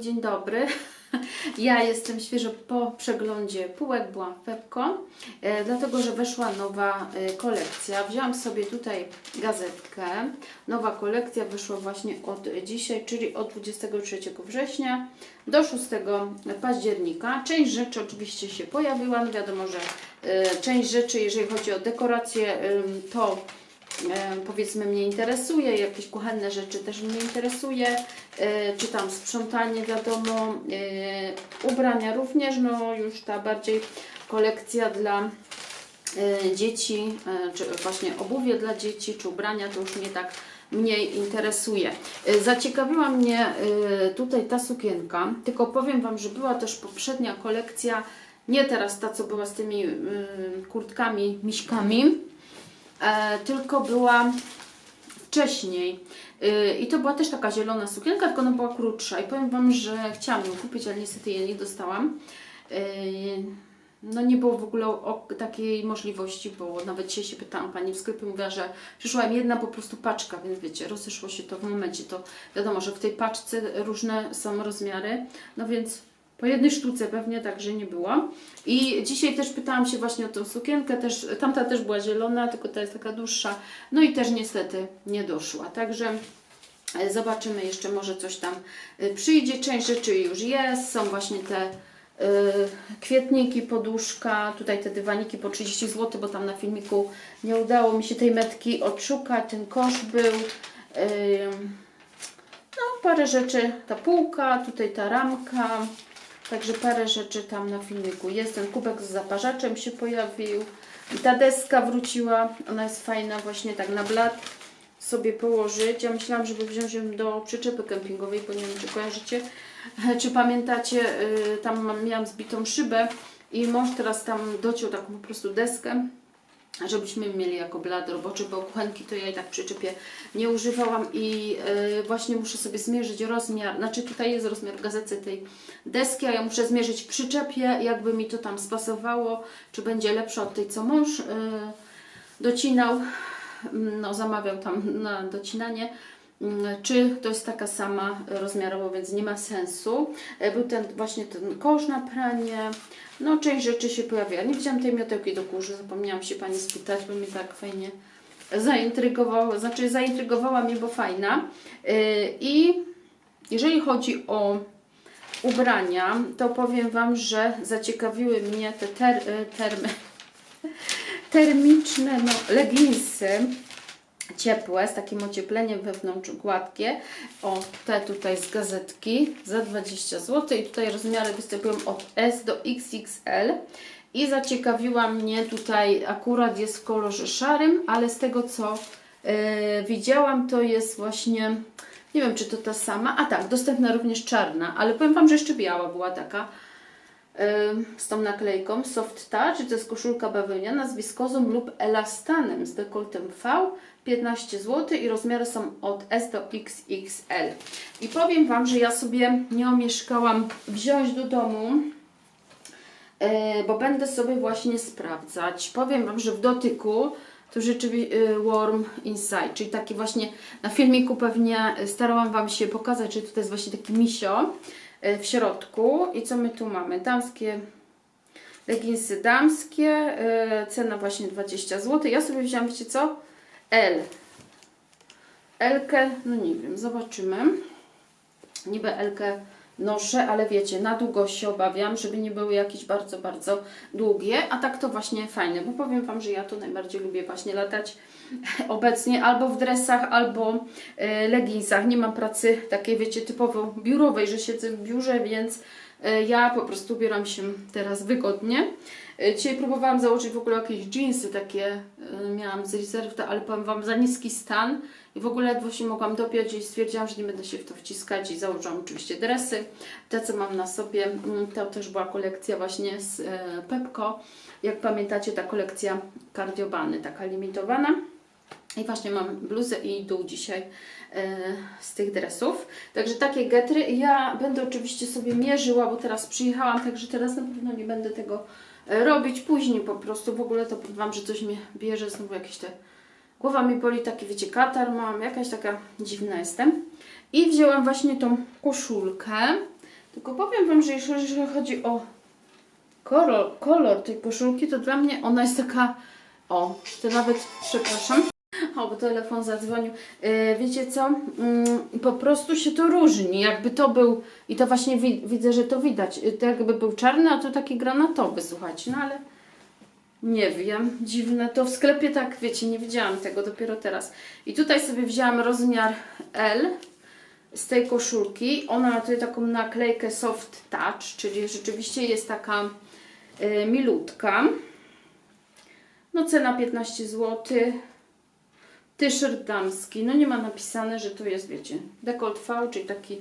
dzień dobry. Ja jestem świeżo po przeglądzie półek, byłam w Pepko, e, dlatego że weszła nowa e, kolekcja. Wzięłam sobie tutaj gazetkę. Nowa kolekcja wyszła właśnie od dzisiaj, czyli od 23 września do 6 października. Część rzeczy oczywiście się pojawiła. No wiadomo, że e, część rzeczy, jeżeli chodzi o dekoracje, to powiedzmy mnie interesuje, jakieś kuchenne rzeczy też mnie interesuje, e, czy tam sprzątanie wiadomo, e, ubrania również, no już ta bardziej kolekcja dla e, dzieci, czy właśnie obuwie dla dzieci, czy ubrania, to już mnie tak mniej interesuje. Zaciekawiła mnie tutaj ta sukienka, tylko powiem Wam, że była też poprzednia kolekcja, nie teraz ta, co była z tymi kurtkami, miśkami, tylko była wcześniej. Y, I to była też taka zielona sukienka, tylko ona była krótsza. I powiem Wam, że chciałam ją kupić, ale niestety jej nie dostałam. Y, No nie było w ogóle takiej możliwości, bo nawet dzisiaj się pytałam Pani w sklepie, mówiła, że przyszła jedna po prostu paczka, więc wiecie, rozeszło się to w momencie. To wiadomo, że w tej paczce różne są rozmiary, no więc po jednej sztuce pewnie także nie było. I dzisiaj też pytałam się właśnie o tą sukienkę, też, tamta też była zielona, tylko ta jest taka dłuższa. No i też niestety nie doszła. Także e, zobaczymy jeszcze, może coś tam e, przyjdzie. Część rzeczy już jest, są właśnie te e, kwietniki, poduszka, tutaj te dywaniki po 30 zł, bo tam na filmiku nie udało mi się tej metki odszukać, ten kosz był. No, parę rzeczy, ta półka, tutaj ta ramka, także parę rzeczy tam na filmiku jest. Ten kubek z zaparzaczem się pojawił. I ta deska wróciła, ona jest fajna właśnie tak na blat sobie położyć. Ja myślałam, żeby wziąć ją do przyczepy kempingowej, bo nie wiem, czy kojarzycie, czy pamiętacie, y, tam miałam zbitą szybę i mąż teraz tam dociął taką po prostu deskę, żebyśmy mieli jako blat roboczy, bo kuchenki to ja i tak w przyczepie nie używałam i y, właśnie muszę sobie zmierzyć rozmiar, znaczy tutaj jest rozmiar w tej deski, a ja muszę zmierzyć przyczepie, jakby mi to tam spasowało, czy będzie lepsza od tej, co mąż y, docinał, no zamawiał tam na docinanie, Mm, czy to jest taka sama rozmiarowo, więc nie ma sensu. E, Był ten właśnie ten kosz na pranie, no część rzeczy się pojawiła. Nie widziałam tej miotełki do kurzy, zapomniałam się Pani spytać, bo mnie tak fajnie zaintrygowało, znaczy zaintrygowała mnie, bo fajna. Yy, I jeżeli chodzi o ubrania, to powiem Wam, że zaciekawiły mnie te ter, y, termy, termiczne no, leginsy ciepłe, z takim ociepleniem wewnątrz gładkie. O, te tutaj z gazetki za 20 zł i tutaj rozmiary występują od S do XXL. I zaciekawiła mnie tutaj, akurat jest w kolorze szarym, ale z tego co e, widziałam, to jest właśnie, nie wiem czy to ta sama, a tak, dostępna również czarna, ale powiem Wam, że jeszcze biała była taka z tą naklejką Soft Touch, to jest koszulka bawełniana z wiskozą lub elastanem z dekoltem V, 15 zł i rozmiary są od S do XXL. I powiem Wam, że ja sobie nie omieszkałam wziąć do domu, e, bo będę sobie właśnie sprawdzać. Powiem Wam, że w dotyku to rzeczywiście Warm Inside, czyli taki właśnie na filmiku pewnie starałam Wam się pokazać, że tutaj jest właśnie taki misio w środku. I co my tu mamy? Damskie leginsy damskie, e, cena właśnie 20 zł. Ja sobie wziąłam, wiecie co? L. Elkę, no nie wiem, zobaczymy. Niby Elkę noszę, ale wiecie, na długość się obawiam, żeby nie były jakieś bardzo, bardzo długie, a tak to właśnie fajne, bo powiem Wam, że ja to najbardziej lubię właśnie latać obecnie albo w dresach, albo e, leginsach. Nie mam pracy takiej, wiecie, typowo biurowej, że siedzę w biurze, więc e, ja po prostu ubieram się teraz wygodnie. E, Dzisiaj próbowałam założyć w ogóle jakieś jeansy takie, e, miałam z rezerwy, ale powiem Wam, za niski stan i w ogóle się mogłam dopiąć i stwierdziłam, że nie będę się w to wciskać i założyłam oczywiście dresy. Te, co mam na sobie, mm, to też była kolekcja właśnie z e, Pepko. Jak pamiętacie, ta kolekcja kardiobany, taka limitowana. I właśnie mam bluzę i dół dzisiaj z tych dresów. Także takie getry. Ja będę oczywiście sobie mierzyła, bo teraz przyjechałam, także teraz na pewno nie będę tego robić. Później po prostu w ogóle to powiem Wam, że coś mnie bierze, znowu jakieś te... Głowa mi boli, taki wiecie, katar mam, jakaś taka dziwna jestem. I wzięłam właśnie tą koszulkę. Tylko powiem Wam, że jeżeli jeżeli chodzi o kolor, kolor tej koszulki, to dla mnie ona jest taka, o, to nawet, przepraszam, o, bo telefon zadzwonił. E, wiecie co? Mm, po prostu się to różni. Jakby to był, i to właśnie wi- widzę, że to widać. E, To jakby był czarny, a to taki granatowy, słuchajcie, no ale nie wiem, dziwne. To w sklepie tak, wiecie, nie widziałam tego dopiero teraz. I tutaj sobie wzięłam rozmiar L z tej koszulki. Ona ma tutaj taką naklejkę soft touch, czyli rzeczywiście jest taka y, milutka. No cena 15 zł. T-shirt damski. No nie ma napisane, że to jest, wiecie, dekolt V, czyli taki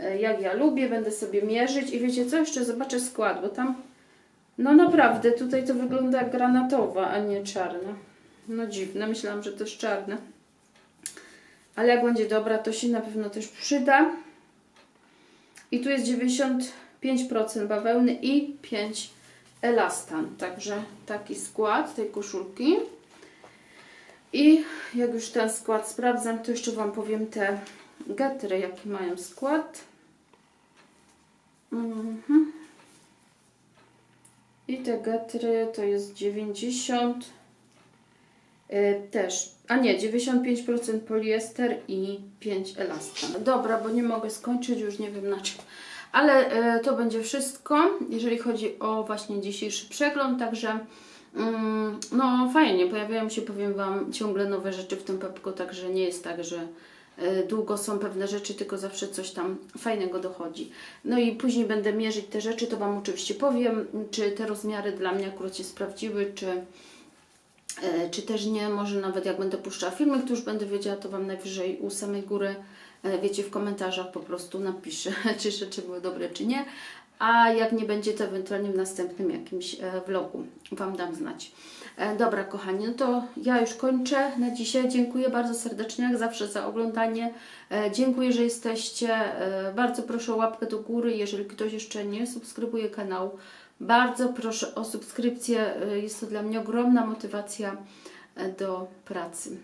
y, jak ja lubię. Będę sobie mierzyć i wiecie co? Jeszcze zobaczę skład, bo tam no naprawdę, tutaj to wygląda jak granatowa, a nie czarna. No dziwne, myślałam, że to jest czarne. Ale jak będzie dobra, to się na pewno też przyda. I tu jest 95% bawełny i 5 elastan. Także taki skład tej koszulki. I jak już ten skład sprawdzam, to jeszcze Wam powiem te getry, jaki mają skład. Mhm. I te getry to jest 90 y, też, a nie, 95% poliester i 5 elastan. Dobra, bo nie mogę skończyć, już nie wiem na czym. Ale y, to będzie wszystko, jeżeli chodzi o właśnie dzisiejszy przegląd, także no fajnie, pojawiają się, powiem Wam, ciągle nowe rzeczy w tym Pepko, także nie jest tak, że y, długo są pewne rzeczy, tylko zawsze coś tam fajnego dochodzi. No i później będę mierzyć te rzeczy, to Wam oczywiście powiem, czy te rozmiary dla mnie akurat się sprawdziły, czy, e, czy też nie. Może nawet jak będę puszczała filmy, to już będę wiedziała, to Wam najwyżej u samej góry, e, wiecie, w komentarzach po prostu napiszę, czy rzeczy były dobre, czy nie. A jak nie będzie, to ewentualnie w następnym jakimś e, vlogu Wam dam znać. E, Dobra, kochani, no to ja już kończę na dzisiaj. Dziękuję bardzo serdecznie, jak zawsze, za oglądanie. E, Dziękuję, że jesteście. Bardzo proszę o łapkę do góry, jeżeli ktoś jeszcze nie subskrybuje kanału. Bardzo proszę o subskrypcję. Jest to dla mnie ogromna motywacja do pracy.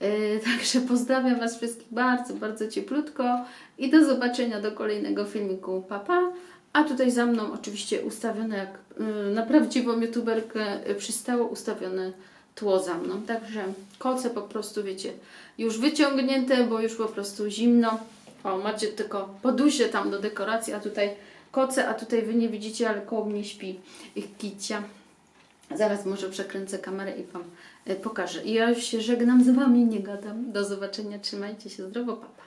E, Także pozdrawiam Was wszystkich bardzo, bardzo cieplutko i do zobaczenia do kolejnego filmiku. Pa, pa. A tutaj za mną oczywiście ustawione jak y, na prawdziwą youtuberkę y, przystało ustawione tło za mną. Także koce po prostu wiecie już wyciągnięte, bo już po prostu zimno. O, macie tylko podusie tam do dekoracji, a tutaj koce, a tutaj Wy nie widzicie, ale koło mnie śpi ich kicia. Zaraz może przekręcę kamerę i Wam y, pokażę. I ja już się żegnam z Wami, nie gadam. Do zobaczenia, trzymajcie się zdrowo, papa.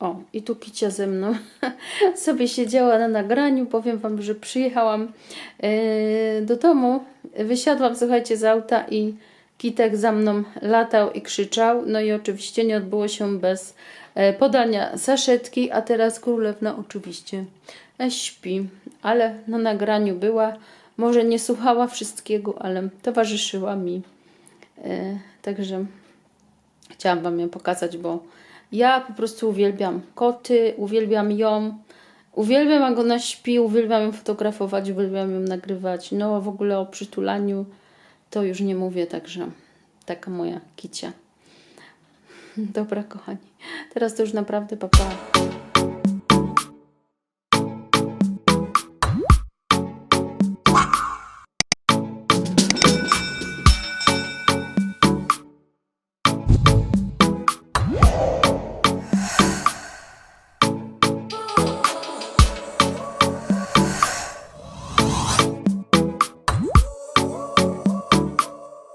O, i tu Kicia ze mną sobie siedziała na nagraniu. Powiem Wam, że przyjechałam e, do domu, wysiadłam, słuchajcie, z auta i Kitek za mną latał i krzyczał. No i oczywiście nie odbyło się bez e, podania saszetki, a teraz królewna oczywiście e, śpi, ale na nagraniu była. Może nie słuchała wszystkiego, ale towarzyszyła mi. E, także chciałam Wam ją pokazać, bo ja po prostu uwielbiam koty, uwielbiam ją, uwielbiam jak ona śpi, uwielbiam ją fotografować, uwielbiam ją nagrywać. No w ogóle o przytulaniu to już nie mówię, także taka moja kicia. Dobra, kochani. Teraz to już naprawdę papa. Pa.